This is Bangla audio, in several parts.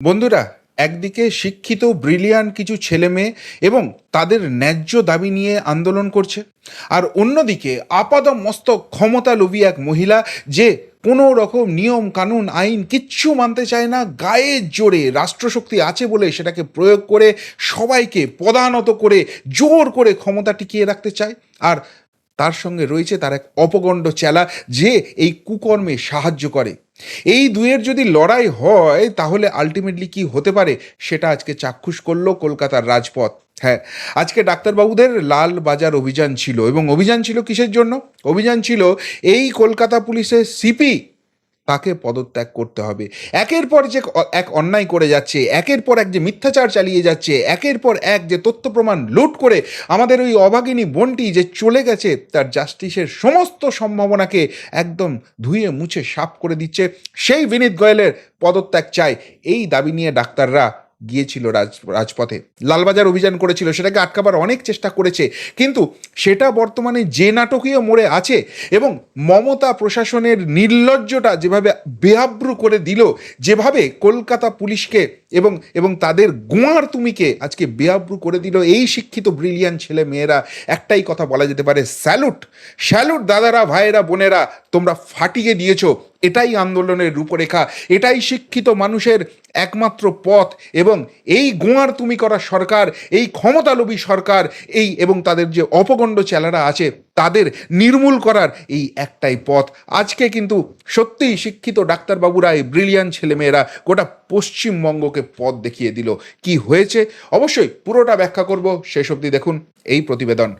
বন্ধুরা, একদিকে শিক্ষিত ব্রিলিয়ান কিছু ছেলে মেয়ে এবং তাদের ন্যায্য দাবি নিয়ে আন্দোলন করছে, আর অন্যদিকে আপাদ মস্তক ক্ষমতা লোভী এক মহিলা যে কোনো রকম নিয়ম, কানুন, আইন কিচ্ছু মানতে চায় না গায়ের জোরে রাষ্ট্রশক্তি আছে বলে সেটাকে প্রয়োগ করে সবাইকে পদানত করে জোর করে ক্ষমতা টিকিয়ে রাখতে চায়, আর তার সঙ্গে রয়েছে তার এক অপগণ্ড চেলা যে এই কুকর্মে সাহায্য করে। এই দুয়ের যদি লড়াই হয়, তাহলে আলটিমেটলি কি হতে পারে সেটা আজকে চাক্ষুষ করল কলকাতার রাজপথ। হ্যাঁ আজকে ডাক্তারবাবুদের লাল বাজার অভিযান ছিল এবং অভিযান ছিল কিসের জন্য? অভিযান ছিল এই কলকাতা পুলিশের সিপি তাকে পদত্যাগ করতে হবে। একের পর যে এক অন্যায় করে যাচ্ছে, একের পর এক যে মিথ্যাচার চালিয়ে যাচ্ছে, একের পর এক যে তথ্য প্রমাণ লুট করে আমাদের ওই অভাগিনী বোনটি যে চলে গেছে, তার জাস্টিসের সমস্ত সম্ভাবনাকে একদম ধুয়ে মুছে সাফ করে দিচ্ছে। সেই বিনীত গোয়েলের পদত্যাগ চায়। এই দাবি নিয়ে ডাক্তাররা গিয়েছিল রাজ, রাজপথে। লালবাজার অভিযান করেছিল, সেটাকে আটকাবার অনেক চেষ্টা করেছে। কিন্তু সেটা বর্তমানে যে নাটকীয় মোড়ে আছে এবং মমতা প্রশাসনের নির্লজ্জটা যেভাবে বেহাব্রু করে দিল, যেভাবে কলকাতা পুলিশকে এবং এবং তাদের গোয়ার তুমিকে আজকে বেহাব্রু করে দিল, এই শিক্ষিত ব্রিলিয়ান ছেলে মেয়েরা, একটাই কথা বলা যেতে পারে স্যালুট স্যালুট দাদারা, ভাইয়েরা, বোনেরা, তোমরা ফাটিয়ে দিয়েছ। এটাই আন্দোলনের রূপরেখা, এটাই শিক্ষিত মানুষের একমাত্র পথ এবং এই গোয়ার তুমি করা সরকার, এই ক্ষমতালোভী সরকার, এই এবং তাদের যে অপগণ্ড চেলারা আছে তাদের নির্মূল করার এই একটাই পথ। আজকে কিন্তু সত্যিই শিক্ষিত ডাক্তারবাবুরা এই ব্রিলিয়ান ছেলেমেয়েরা গোটা পশ্চিমবঙ্গকে পথ দেখিয়ে দিল। কি হয়েছে? অবশ্যই পুরোটা ব্যাখ্যা করব। শেষ অবধি দেখুন এই প্রতিবেদন।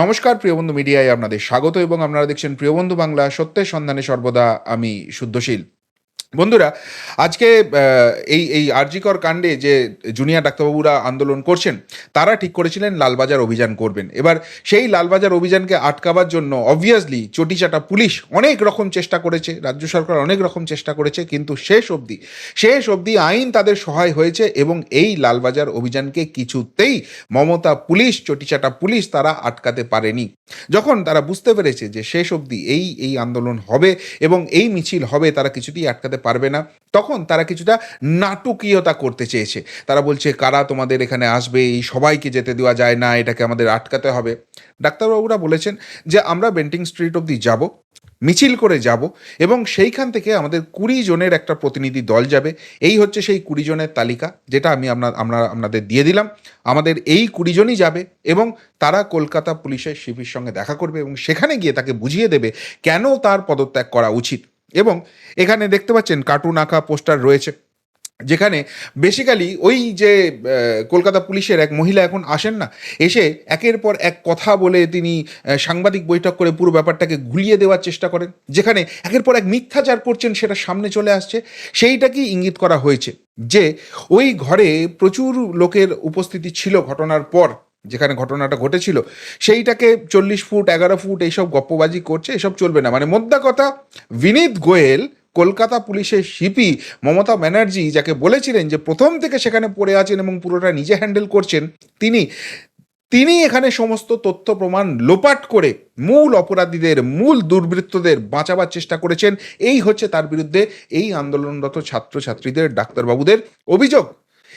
নমস্কার প্রিয়বন্ধু মিডিয়ায় আপনাদের স্বাগত এবং আপনারা দেখছেন প্রিয়বন্ধু বাংলা। সত্যের সন্ধানে সর্বদা আমি শুদ্ধশীল। বন্ধুরা, আজকে এই এই আরজিকর কাণ্ডে যে জুনিয়র ডাক্তারবাবুরা আন্দোলন করছেন, তারা ঠিক করেছিলেন লালবাজার অভিযান করবেন। এবার সেই লালবাজার অভিযানকে আটকাবার জন্য অবভিয়াসলি চটিচাটা পুলিশ অনেক রকম চেষ্টা করেছে, রাজ্য সরকার অনেক রকম চেষ্টা করেছে, কিন্তু শেষ অবধি শেষ অবধি আইন তাদের সহায় হয়েছে এবং এই লালবাজার অভিযানকে কিছুতেই মমতা পুলিশ, চটিচাটা পুলিশ তারা আটকাতে পারেনি। যখন তারা বুঝতে পেরেছে যে শেষ অবধি এই এই আন্দোলন হবে এবং এই মিছিল হবে, তারা কিছুতেই আটকাতে পারবে না। তখন তারা কিছুটা নাটকীয়তা করতে চেয়েছে। তারা বলছে, কারা তোমাদের এখানে আসবে? এই সবাইকে যেতে দেওয়া যায় না, এটাকে আমাদের আটকাতে হবে। ডাক্তারবাবুরা বলেছেন যে, আমরা বেন্টিং স্ট্রিট অবধি যাব, মিছিল করে যাব এবং সেইখান থেকে আমাদের কুড়ি জনের একটা প্রতিনিধি দল যাবে। এই হচ্ছে সেই কুড়ি জনের তালিকা, যেটা আমি আপনার, আমরা আপনাদের দিয়ে দিলাম। আমাদের এই কুড়ি জনই যাবে এবং তারা কলকাতা পুলিশের শিবির সঙ্গে দেখা করবে এবং সেখানে গিয়ে তাকে বুঝিয়ে দেবে কেন তার পদত্যাগ করা উচিত। এবং এখানে দেখতে পাচ্ছেন কার্টুন আঁকা পোস্টার রয়েছে, যেখানে বেসিক্যালি ওই যে কলকাতা পুলিশের এক মহিলা এখন আসেন না, এসে একের পর এক কথা বলে তিনি সাংবাদিক বৈঠক করে পুরো ব্যাপারটাকে ঘুরিয়ে দেওয়ার চেষ্টা করেন, যেখানে একের পর এক মিথ্যাচার করছেন সেটা সামনে চলে আসছে, সেইটাকেই ইঙ্গিত করা হয়েছে যে ওই ঘরে প্রচুর লোকের উপস্থিতি ছিল ঘটনার পর। যেখানে ঘটনাটা ঘটেছিল, সেইটাকে চল্লিশ ফুট, এগারো ফুট এইসব গপ্পবাজি করছে, এসব চলবে না। মানে মোদ্দা কথা, বিনীত গোয়েল, কলকাতা পুলিশের সিপি মমতা ব্যানার্জি যাকে বলেছিলেন যে প্রথম থেকে সেখানে পড়ে আছেন এবং পুরোটা নিজে হ্যান্ডেল করছেন, তিনি তিনি এখানে সমস্ত তথ্য প্রমাণ লোপাট করে মূল অপরাধীদের, মূল দুর্বৃত্তদের বাঁচাবার চেষ্টা করেছেন। এই হচ্ছে তার বিরুদ্ধে এই আন্দোলনরত ছাত্রছাত্রীদের, ডাক্তারবাবুদের অভিযোগ।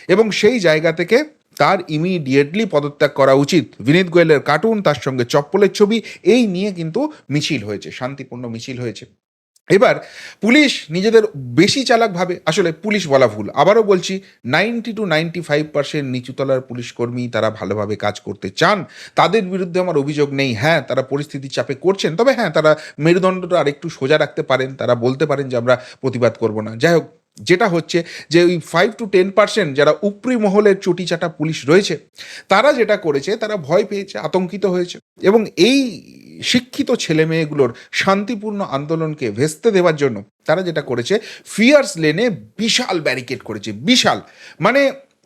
এবং সেই জায়গা থেকে তার ইমিডিয়েটলি পদত্যাগ করা উচিত। বিনীত গোয়েলের কার্টুন তার সঙ্গে চপ্পলের ছবি, এই নিয়ে কিন্তু মিছিল হয়েছে, শান্তিপূর্ণ মিছিল হয়েছে। এবার পুলিশ নিজেদের বেশি চালাক ভাবে, আসলে পুলিশ বলা ভুল। আবারও বলছি ninety two ninety five percent নিচুতলার police কর্মী তারা ভালোভাবে কাজ করতে চান। তাদের বিরুদ্ধে আমার অভিযোগ নেই। হ্যাঁ তারা পরিস্থিতির চাপে করছেন, তবে হ্যাঁ তারা মেরুদণ্ডটা আরেকটু সোজা রাখতে পারেন, তারা বলতে পারেন যে আমরা প্রতিবাদ করব না। যাই হোক যেটা হচ্ছে যে ওই ফাইভ টু টেন পার্সেন্ট যারা উপরি মহলের চটিচাটা পুলিশ রয়েছে, তারা যেটা করেছে, তারা ভয় পেয়েছে, আতঙ্কিত হয়েছে এবং এই শিক্ষিত ছেলে মেয়েগুলোর শান্তিপূর্ণ আন্দোলনকে ভেস্তে দেওয়ার জন্য তারা যেটা করেছে ফিয়ার্স লেনে বিশাল ব্যারিকেড করেছে, বিশাল। মানে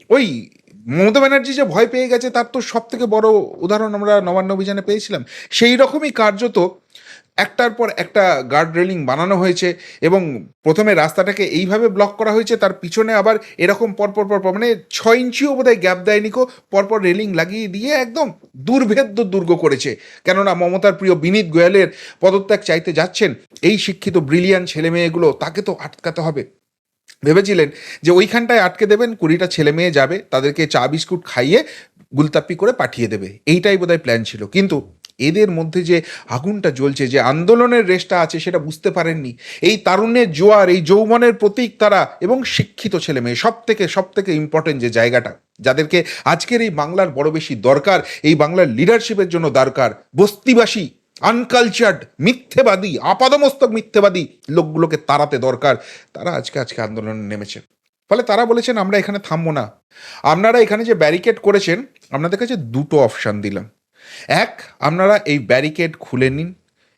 ওই মমতা ব্যানার্জি যে ভয় পেয়ে গেছে, তার তো সব থেকে বড় উদাহরণ আমরা নবান্ন অভিযানে পেয়েছিলাম। সেই রকমই কার্যত একটার পর একটা গার্ড রেলিং বানানো হয়েছে এবং প্রথমে রাস্তাটাকে এইভাবে ব্লক করা হয়েছে, তার পিছনে আবার এরকম পরপর পরপর মানে ছয় ইঞ্চিও বোধহয় গ্যাপ দেয়নি কো, পরপর রেলিং লাগিয়ে দিয়ে একদম দুর্ভেদ্য দুর্গ করেছে। কেননা মমতার প্রিয় বিনীত গোয়ালের পদত্যাগ চাইতে যাচ্ছেন এই শিক্ষিত ব্রিলিয়ান ছেলে মেয়েগুলো তাকে তো আটকাতে হবে। ভেবেছিলেন যে ওইখানটায় আটকে দেবেন, কুড়িটা ছেলে মেয়ে যাবে, তাদেরকে চা, বিস্কুট খাইয়ে গুলতাপ্পি করে পাঠিয়ে দেবে। এইটাই বোধহয় প্ল্যান ছিল। কিন্তু এদের মধ্যে যে আগুনটা জ্বলছে, যে আন্দোলনের রেশটা আছে সেটা বুঝতে পারেননি। এই তারুণ্যের জোয়ার, এই যৌবনের প্রতীক তারা এবং শিক্ষিত ছেলে মেয়ে সব থেকে সব থেকে ইম্পর্টেন্ট যে জায়গাটা, যাদেরকে আজকের এই বাংলার বড় বেশি দরকার, এই বাংলার লিডারশিপের জন্য দরকার, বস্তিবাসী আনকালচার্ড মিথ্যেবাদী, আপাদমস্তক মিথ্যেবাদী লোকগুলোকে তাড়াতে দরকার। তারা আজকে আজকে আন্দোলনে নেমেছে। ফলে তারা বলেছেন, আমরা এখানে থামবো না। আপনারা এখানে যে ব্যারিকেড করেছেন, আপনাদের কাছে দুটো অপশান দিলাম। এক, আপনারা এই ব্যারিকেড খুলে নিন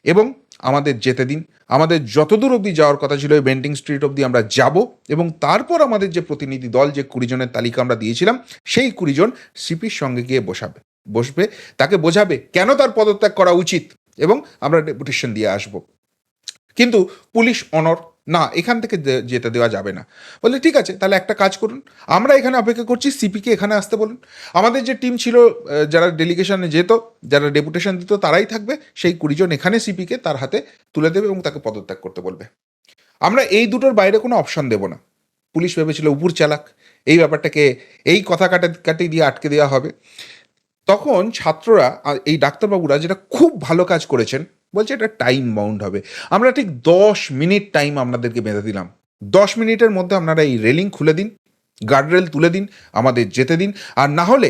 এবং আমাদের যেতে দিন। আমাদের যতদূর অবধি যাওয়ার কথা ছিল বেন্টিং স্ট্রিট অবধি আমরা যাব এবং তারপর আমাদের যে প্রতিনিধি দল, যে কুড়ি জনের তালিকা আমরা দিয়েছিলাম, সেই কুড়ি জন সিপির সঙ্গে গিয়ে বসাবে, বসবে, তাকে বোঝাবে কেন তার পদত্যাগ করা উচিত এবং আমরা ডেপুটেশন দিয়ে আসব। কিন্তু পুলিশ অনর না, এখান থেকে যেতে দেওয়া যাবে না। বলে, ঠিক আছে, তাহলে একটা কাজ করুন। আমরা এখানে অপেক্ষা করছি সিপিকে এখানে আসতে বলুন। আমাদের যে টিম ছিল যারা ডেলিগেশনে যেত, যারা ডেপুটেশন দিত, তারাই থাকবে। সেই কুড়িজন এখানে সিপিকে তার হাতে তুলে দেবে এবং তাকে পদত্যাগ করতে বলবে। আমরা এই দুটোর বাইরে কোনো অপশন দেব না। পুলিশ ভেবেছিল, উপর চালাক। এই ব্যাপারটাকে, এই কথা কাটা, কাটি দিয়ে আটকে দেওয়া হবে। তখন ছাত্ররা এই ডাক্তারবাবুরা যেটা খুব ভালো কাজ করেছেন বলছে এটা টাইম বাউন্ড হবে। আমরা ঠিক দশ মিনিট টাইম আপনাদেরকে বেঁধে দিলাম। দশ মিনিটের মধ্যে আপনারা এই রেলিং খুলে দিন গার্ডরেল তুলে দিন, আমাদের যেতে দিন। আর না হলে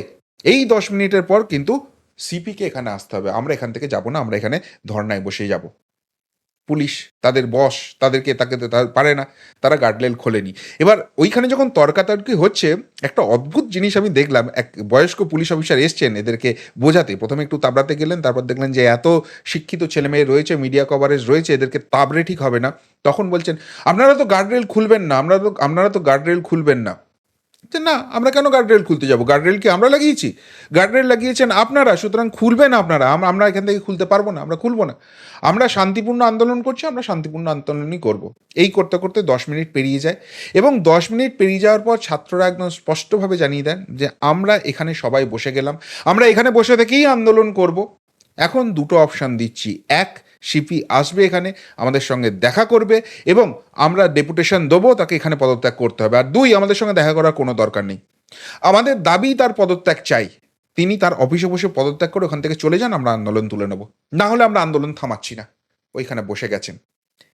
এই দশ মিনিটের পর কিন্তু সিপিকে এখানে আসতে হবে। আমরা এখান থেকে যাব না, আমরা এখানে ধর্নায় বসে যাব। পুলিশ, তাদের বস, তাদেরকে তাকে পারে না, তারা গার্ডরেল খোলেনি। এবার ওইখানে যখন তর্কাতর্কি হচ্ছে, একটা অদ্ভুত জিনিস আমি দেখলাম, এক বয়স্ক পুলিশ অফিসার এসছেন এদেরকে বোঝাতে। প্রথমে একটু তাবড়াতে গেলেন, তারপর দেখলেন যে এত শিক্ষিত ছেলেমেয়ে রয়েছে, মিডিয়া কভারেজ রয়েছে, এদেরকে তাবড়ে ঠিক হবে না। তখন বলছেন, আপনারা তো গার্ডরেল খুলবেন না, আমরা তো, আপনারা তো গার্ডরেল খুলবেন না। যে না, আমরা কেন গার্ডরেল খুলতে যাব? গার্ডরেল কি আমরা লাগিয়েছি? গার্ডরেল লাগিয়েছেন আপনারা, সুতরাং খুলবেন আপনারা। আম- আমরা এখান থেকে খুলতে পারব না, আমরা খুলবো না। আমরা শান্তিপূর্ণ আন্দোলন করছি, আমরা শান্তিপূর্ণ আন্দোলনই করব। এই করতে করতে দশ মিনিট পেরিয়ে যায় এবং দশ মিনিট পেরিয়ে যাওয়ার পর ছাত্ররা একদম স্পষ্টভাবে জানিয়ে দেন যে, আমরা এখানে সবাই বসে গেলাম। আমরা এখানে বসে থেকেই আন্দোলন করব। এখন দুটো অপশান দিচ্ছি। এক সিপি আসবে এখানে, আমাদের সঙ্গে দেখা করবে এবং আমরা ডেপুটেশন দেবো, তাকে এখানে পদত্যাগ করতে হবে। আর দুই, আমাদের সঙ্গে দেখা করার কোনো দরকার নেই। আমাদের দাবি তার পদত্যাগ চাই। তিনি তার অফিসে বসে পদত্যাগ করে ওখান থেকে চলে যান, আমরা আন্দোলন তুলে নেব। না হলে আমরা আন্দোলন থামাচ্ছি না। ওইখানে বসে গেছেন।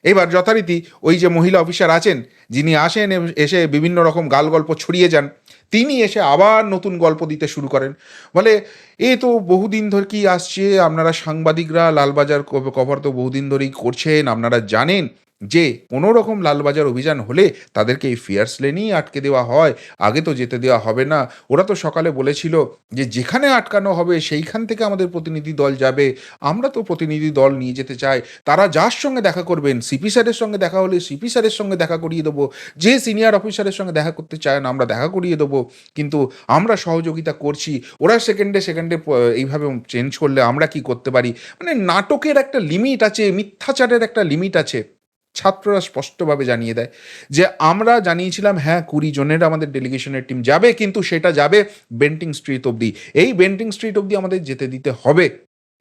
এবার যথারীতি ওই যে মহিলা অফিসার আছেন, যিনি আসেন এসে বিভিন্ন রকম গাল গল্প ছড়িয়ে যান, তিনি এসে আবার নতুন গল্প দিতে শুরু করেন। বলে, এ তো বহুদিন ধরে কি আসছে, আপনারা সাংবাদিকরা, লালবাজার কভার তো বহুদিন ধরেই করছেন, আপনারা জানেন যে কোনো রকম লালবাজার অভিযান হলে তাদেরকে এই ফিয়ার্স লেনেই আটকে দেওয়া হয়, আগে তো যেতে দেওয়া হবে না। ওরা তো সকালে বলেছিল যে যেখানে আটকানো হবে সেইখান থেকে আমাদের প্রতিনিধি দল যাবে। আমরা তো প্রতিনিধি দল নিয়ে যেতে চাই। তারা যার সঙ্গে দেখা করবেন, সিপি স্যারের সঙ্গে দেখা হলে সিপি স্যারের সঙ্গে দেখা করিয়ে দেবো। যে সিনিয়র অফিসারের সঙ্গে দেখা করতে চায় না, আমরা দেখা করিয়ে দেবো। কিন্তু আমরা সহযোগিতা করছি। ওরা সেকেন্ডে সেকেন্ডে এইভাবে চেঞ্জ করলে আমরা কি করতে পারি? মানে নাটকের একটা লিমিট আছে, মিথ্যাচারের একটা লিমিট আছে। ছাত্ররা স্পষ্টভাবে জানিয়ে দেয় যে আমরা জানিয়েছিলাম হ্যাঁ কুড়ি জনের আমাদের ডেলিগেশনের টিম যাবে, কিন্তু সেটা যাবে বেন্টিং স্ট্রিট অবধি। এই বেন্টিং স্ট্রিট অবধি আমাদের যেতে দিতে হবে।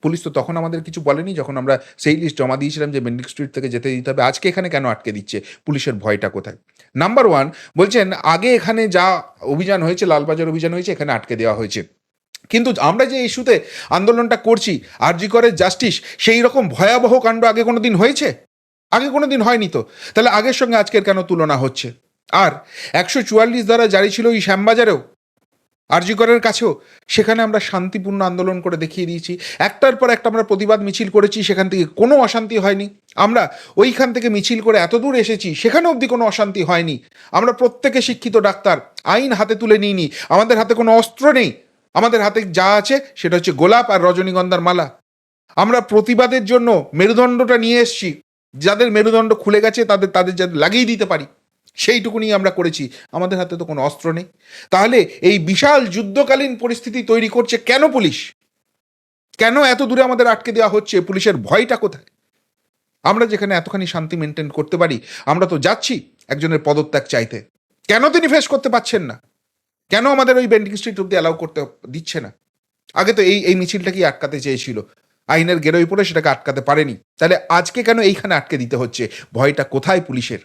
পুলিশ তো তখন আমাদের কিছু বলেনি, যখন আমরা সেই লিস্ট জমা দিয়েছিলাম যে বেন্টিং স্ট্রিট থেকে যেতে দিতে হবে। আজকে এখানে কেন আটকে দিচ্ছে? পুলিশের ভয়টা কোথায়? নাম্বার ওয়ান বলছেন, আগে এখানে যা অভিযান হয়েছে, লালবাজার অভিযান হয়েছে, এখানে আটকে দেওয়া হয়েছে। কিন্তু আমরা যে ইস্যুতে আন্দোলনটা করছি, আরজি করে জাস্টিস সেই রকম ভয়াবহ কাণ্ড আগে কোনো দিন হয়েছে? আগে কোনো দিন হয়নি তো। তাহলে আগের সঙ্গে আজকের কেন তুলনা হচ্ছে? আর একশো চুয়াল্লিশ দ্বারা জারি ছিল ওই শ্যামবাজারেও। আরজিকরের কাছেও। সেখানে আমরা শান্তিপূর্ণ আন্দোলন করে দেখিয়ে দিয়েছি। একটার পর একটা আমরা প্রতিবাদ মিছিল করেছি, সেখান থেকে কোনো অশান্তি হয়নি। আমরা ওইখান থেকে মিছিল করে এত দূর এসেছি, সেখানে অবধি কোনো অশান্তি হয়নি। আমরা প্রত্যেকে শিক্ষিত ডাক্তার, আইন হাতে তুলে নিইনি। আমাদের হাতে কোনো অস্ত্র নেই। আমাদের হাতে যা আছে, সেটা হচ্ছে গোলাপ আর রজনীগন্ধার মালা। আমরা প্রতিবাদের জন্য মেরুদণ্ডটা নিয়ে এসেছি। যাদের মেরুদণ্ড খুলে গেছে, তাদের তাদের যাদের লাগিয়ে দিতে পারি, সেইটুকুনি আমরা করেছি। আমাদের হাতে তো কোনো অস্ত্র নেই। তাহলে এই বিশাল যুদ্ধকালীন পরিস্থিতি তৈরি করছে কেন পুলিশ? কেন এত দূরে আমাদের আটকে দেওয়া হচ্ছে? পুলিশের ভয়টা কোথায়? আমরা যেখানে এতখানি শান্তি মেনটেন করতে পারি, আমরা তো যাচ্ছি একজনের পদত্যাগ চাইতে। কেন তিনি ফেস করতে পারছেন না? কেন আমাদের ওই বেন্ডিং স্ট্রিট অব্দি অ্যালাউ করতে দিচ্ছে না? আগে তো এই এই মিছিলটাকেই আটকাতে চেয়েছিল? আইনের গেরোয় পড়ে সেটাকে আটকাতে পারেনি। তাহলে আজকে কেন এইখানে আটকে দিতে হচ্ছে? ভয়টা কোথায় পুলিশের?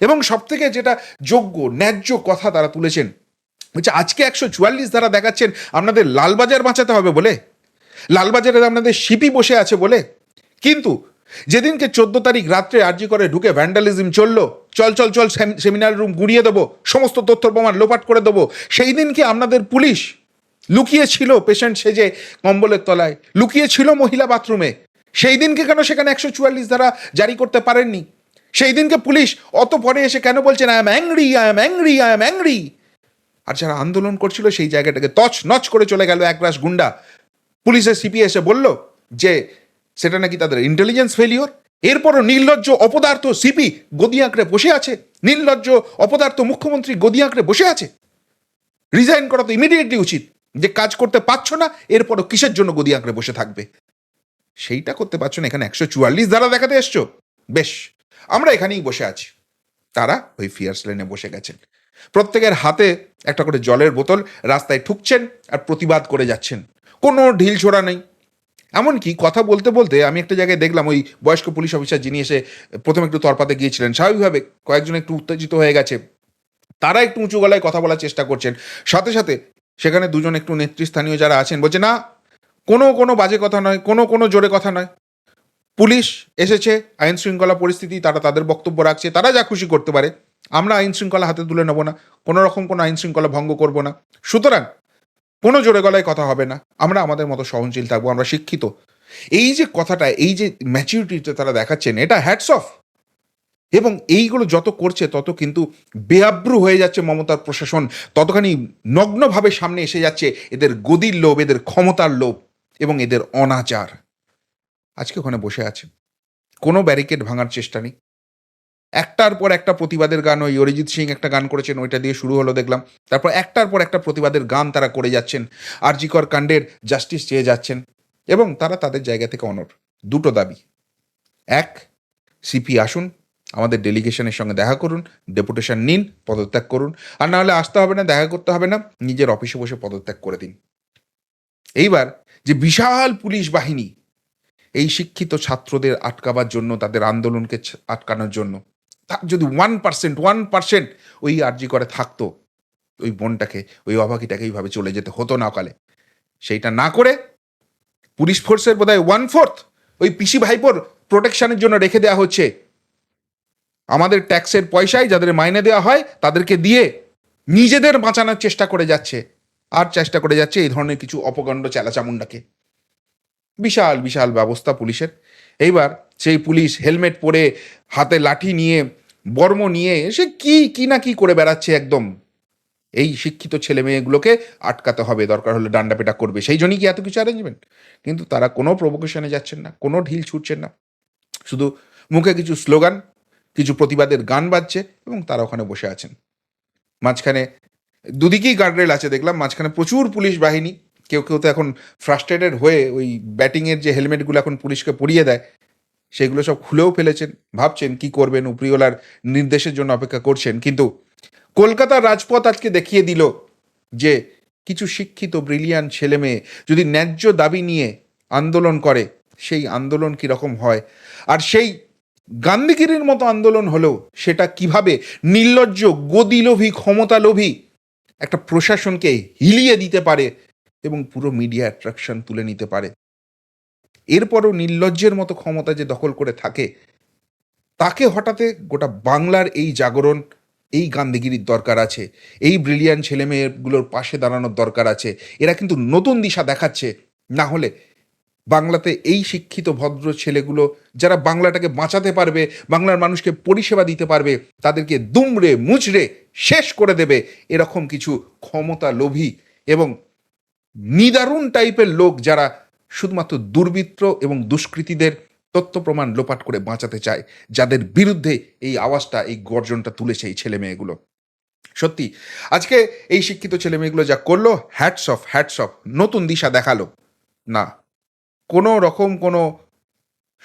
এবং সবথেকে যেটা যোগ্য, ন্যায্য কথা তারা তুলেছেন বলছে আজকে একশো চুয়াল্লিশ ধারা দেখাচ্ছেন, আপনাদের লালবাজার বাঁচাতে হবে বলে। লালবাজারে আপনাদের শিপি বসে আছে বলে। কিন্তু যেদিনকে চোদ্দ তারিখ রাত্রে আর্জি করে ঢুকে ভ্যান্ডালিজম চলল, চল চল চল সেম- সেমিনার রুম গুড়িয়ে দেবো, সমস্ত তথ্য প্রমাণ লোপাট করে দেবো, সেই দিনকে আপনাদের পুলিশ লুকিয়ে ছিল পেশেন্ট সেজে কম্বলের তলায় লুকিয়ে ছিল মহিলা বাথরুমে। সেই দিনকে কেন সেখানে একশো চুয়াল্লিশ ধারা জারি করতে পারেননি? সেই দিনকে পুলিশ অত পরে এসে কেন বলছেন I am angry I am angry I am angry আর যারা আন্দোলন করছিল সেই জায়গাটাকে তছ নচ করে চলে গেল একরাশ গুন্ডা। পুলিশের সিপি এসে বলল যে, সেটা নাকি তাদের ইন্টেলিজেন্স ফেলিওর এরপরও নির্লজ্জ অপদার্থ সিপি গদি আঁকড়ে বসে আছে। নির্লজ্জ অপদার্থ মুখ্যমন্ত্রী গদি আঁকড়ে বসে আছে। রিজাইন করা তো ইমিডিয়েটলি উচিত। যে কাজ করতে পারছ না, এরপরও কিসের জন্য গদি আঁকড়ে বসে থাকবে? সেইটা করতে পারছ না, এখানে একশো চুয়াল্লিশ দ্বারা দেখাতে এসছো? বেশ, আমরা এখানেই বসে আছি। তারা ওই ফিয়ার্স লেনে বসে গেছেন। প্রত্যেকের হাতে একটা করে জলের বোতল, রাস্তায় ঠুকছেন আর প্রতিবাদ করে যাচ্ছেন। কোনো ঢিল ছোড়া নেই। এমনকি কথা বলতে বলতে আমি একটা জায়গায় দেখলাম, ওই বয়স্ক পুলিশ অফিসার যিনি এসে প্রথমে একটু তরপাতে গিয়েছিলেন, স্বাভাবিকভাবে কয়েকজন একটু উত্তেজিত হয়ে গেছে। তারা একটু উঁচু গলায় কথা বলার চেষ্টা করছেন। সাথে সাথে সেখানে দুজন একটু নেতৃস্থানীয় যারা আছেন, বলছে, না, কোনো কোনো বাজে কথা নয়, কোনো কোনো জোরে কথা নয়। পুলিশ এসেছে, আইন শৃঙ্খলা পরিস্থিতি, তারা তাদের বক্তব্য রাখছে, তারা যা খুশি করতে পারে। আমরা আইন শৃঙ্খলা হাতে তুলে নেব না, কোনো রকম কোনো আইন শৃঙ্খলা ভঙ্গ করব না। সুতরাং কোনো জোরে গলায় কথা হবে না। আমরা আমাদের মতো সহনশীল থাকব, আমরা শিক্ষিত। এই যে কথাটা, এই যে ম্যাচিউরিটিতে তারা দেখাচ্ছেন, এটা হ্যাটস অফ এবং এইগুলো যত করছে, তত কিন্তু বেআব্রু হয়ে যাচ্ছে মমতার প্রশাসন। ততখানি নগ্নভাবে সামনে এসে যাচ্ছে এদের গদির লোভ, এদের ক্ষমতার লোভ এবং এদের অনাচার। আজকে ওখানে বসে আছে। কোনো ব্যারিকেড ভাঙার চেষ্টা নেই। একটার পর একটা প্রতিবাদের গান, ওই অরিজিৎ সিং একটা গান করেছেন, ওইটা দিয়ে শুরু হলো দেখলাম। তারপর একটার পর একটা প্রতিবাদের গান তারা করে যাচ্ছেন। আরজিকর কাণ্ডের জাস্টিস চেয়ে যাচ্ছেন এবং তারা তাদের জায়গা থেকে অনর দুটো দাবি। এক, সিপি আসুন আমাদের ডেলিগেশনের সঙ্গে দেখা করুন, ডেপুটেশন নিন, পদত্যাগ করুন। আর না হলে আসতে হবে না, দেখা করতে হবে না, নিজের অফিসে বসে পদত্যাগ করে দিন। এইবার যে বিশাল পুলিশ বাহিনী, এই শিক্ষিত ছাত্রদের আটকাবার জন্য, তাদের আন্দোলনকে আটকানোর জন্য তার যদি ওয়ান পার্সেন্ট ওয়ান পার্সেন্ট ওই আর্জি করে থাকতো, ওই বোনটাকে, ওই অভাগীটাকে এইভাবে চলে যেতে হতো না অকালে সেইটা না করে পুলিশ ফোর্সের বোধহয় ওয়ান ফোর্থ ওই পিসি ভাইপোর প্রোটেকশনের জন্য রেখে দেওয়া হচ্ছে। আমাদের ট্যাক্সের পয়সায় যাদের মাইনে দেওয়া হয়, তাদেরকে দিয়ে নিজেদের বাঁচানোর চেষ্টা করে যাচ্ছে। আর চেষ্টা করে যাচ্ছে এই ধরনের কিছু অপকাণ্ড চেলাচামুন্ডাকে। বিশাল বিশাল ব্যবস্থা পুলিশের। এইবার সেই পুলিশ হেলমেট পরে হাতে লাঠি নিয়ে, বর্ম নিয়ে সে কি কি না কি করে বেড়াচ্ছে একদম। এই শিক্ষিত ছেলে মেয়েগুলোকে আটকাতে হবে, দরকার হলে ডান্ডা পেটা করবে। সেই জন্যই কি এত কিছু অ্যারেঞ্জমেন্ট কিন্তু তারা কোনো প্রভোকেশনে যাচ্ছেন না, কোনো ঢিল ছুটছেন না। শুধু মুখে কিছু স্লোগান কিছু প্রতিবাদের গান বাজছে এবং তারা ওখানে বসে আছেন। মাঝখানে দুদিকেই গার্ডরেল আছে, দেখলাম মাঝখানে প্রচুর পুলিশ বাহিনী। কেউ কেউ তো এখন ফ্রাস্ট্রেটেড হয়ে ওই ব্যাটিংয়ের যে হেলমেটগুলো এখন পুলিশকে পরিয়ে দেয়, সেগুলো সব খুলেও ফেলেছেন। ভাবছেন কি করবেন উপরিওয়ালার নির্দেশের জন্য অপেক্ষা করছেন। কিন্তু কলকাতার রাজপথ আজকে দেখিয়ে দিল যে কিছু শিক্ষিত ব্রিলিয়ান ছেলে মেয়ে যদি ন্যায্য দাবি নিয়ে আন্দোলন করে, সেই আন্দোলন কীরকম হয়? আর সেই গান্ধীগিরির মতো আন্দোলন হলেও সেটা কীভাবে নির্লজ্জ, গদিলোভী, ক্ষমতালোভী একটা প্রশাসনকে হিলিয়ে দিতে পারে এবং পুরো মিডিয়া অ্যাট্রাকশন তুলে নিতে পারে? এরপরও নির্লজ্জের মতো ক্ষমতা যে দখল করে থাকে, তাকে হঠাতে গোটা বাংলার এই জাগরণ, এই গান্ধীগিরির দরকার আছে, এই ব্রিলিয়ান ছেলেমেয়েগুলোর পাশে দাঁড়ানোর দরকার আছে, এরা কিন্তু নতুন দিশা দেখাচ্ছে, না হলে বাংলাতে এই শিক্ষিত ভদ্র ছেলেগুলো যারা বাংলাটাকে বাঁচাতে পারবে, বাংলার মানুষকে পরিষেবা দিতে পারবে, তাদেরকে দুমড়ে মুচড়ে শেষ করে দেবে এরকম কিছু ক্ষমতা লোভী এবং নিদারুণ টাইপের লোক যারা শুধুমাত্র দুর্বৃত্ত এবং দুষ্কৃতীদের তথ্য প্রমাণ লোপাট করে বাঁচাতে চায়, যাদের বিরুদ্ধে এই আওয়াজটা, এই গর্জনটা তুলেছে এই ছেলে মেয়েগুলো। সত্যি, আজকে এই শিক্ষিত ছেলে মেয়েগুলো যা করল হ্যাটস অফ হ্যাটস অফ নতুন দিশা দেখাল। না কোনো রকম কোনো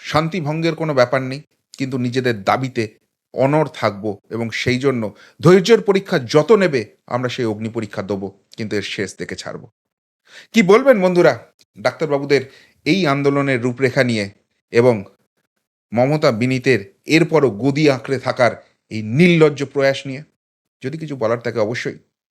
শান্তিভঙ্গের কোনো ব্যাপার নেই, কিন্তু নিজেদের দাবিতে অনর থাকব এবং সেই জন্য ধৈর্যের পরীক্ষা যত নেবে আমরা সেই অগ্নি পরীক্ষা দেবো, কিন্তু এর শেষ দেখে ছাড়বো। কি বলবেন বন্ধুরা, ডাক্তারবাবুদের এই আন্দোলনের রূপরেখা নিয়ে এবং মমতা বিনীতের এরপরও গদি আঁকড়ে থাকার এই নির্লজ্জ প্রয়াস নিয়ে? যদি কিছু বলার থাকে অবশ্যই।